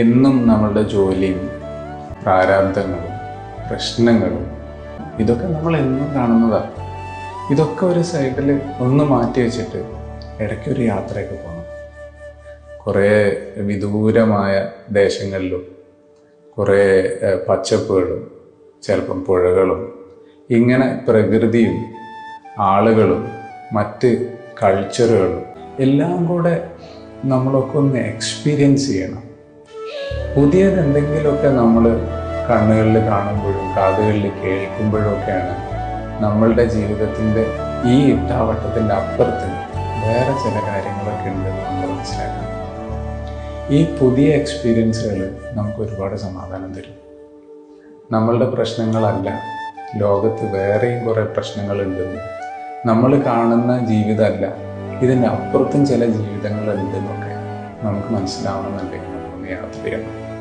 എന്നും നമ്മളുടെ ജോലിയും പ്രാരാബ്ദങ്ങളും പ്രശ്നങ്ങളും ഇതൊക്കെ നമ്മൾ എന്നും കാണുന്നതാണ് ഇതൊക്കെ ഒരു സൈഡിൽ ഒന്ന് മാറ്റി വെച്ചിട്ട് ഇടയ്ക്ക് ഒരു യാത്രയൊക്കെ പോകണം കുറേ വിദൂരമായ ദേശങ്ങളിലും കുറേ പച്ചപ്പുകളും ചിലപ്പം പുഴകളും ഇങ്ങനെ പ്രകൃതിയും ആളുകളും മറ്റ് കൾച്ചറുകളും എല്ലാം കൂടെ നമ്മളൊക്കെ ഒന്ന് എക്സ്പീരിയൻസ് ചെയ്യണം. പുതിയത് എന്തെങ്കിലുമൊക്കെ നമ്മൾ കണ്ണുകളിൽ കാണുമ്പോഴും കാതുകളിൽ കേൾക്കുമ്പോഴും ഒക്കെയാണ് നമ്മളുടെ ജീവിതത്തിന്റെ ഈ ഇട്ടാവട്ടത്തിന്റെ അപ്പുറത്ത് വേറെ ചില കാര്യങ്ങളൊക്കെ ഉണ്ടെന്ന് നമ്മൾ മനസ്സിലാക്കണം. ഈ പുതിയ എക്സ്പീരിയൻസുകൾ നമുക്ക് ഒരുപാട് സമാധാനം തരും. നമ്മളുടെ പ്രശ്നങ്ങളല്ല ലോകത്ത് വേറെയും കുറേ പ്രശ്നങ്ങളുണ്ടെന്ന്. നമ്മൾ കാണുന്ന ജീവിതമല്ല ഇതിന്റെ അപ്പുറത്തും ചില ജീവിതങ്ങളുണ്ടെന്നൊക്കെ നമുക്ക് മനസ്സിലാവണമെന്നുണ്ടെങ്കിൽ me out there.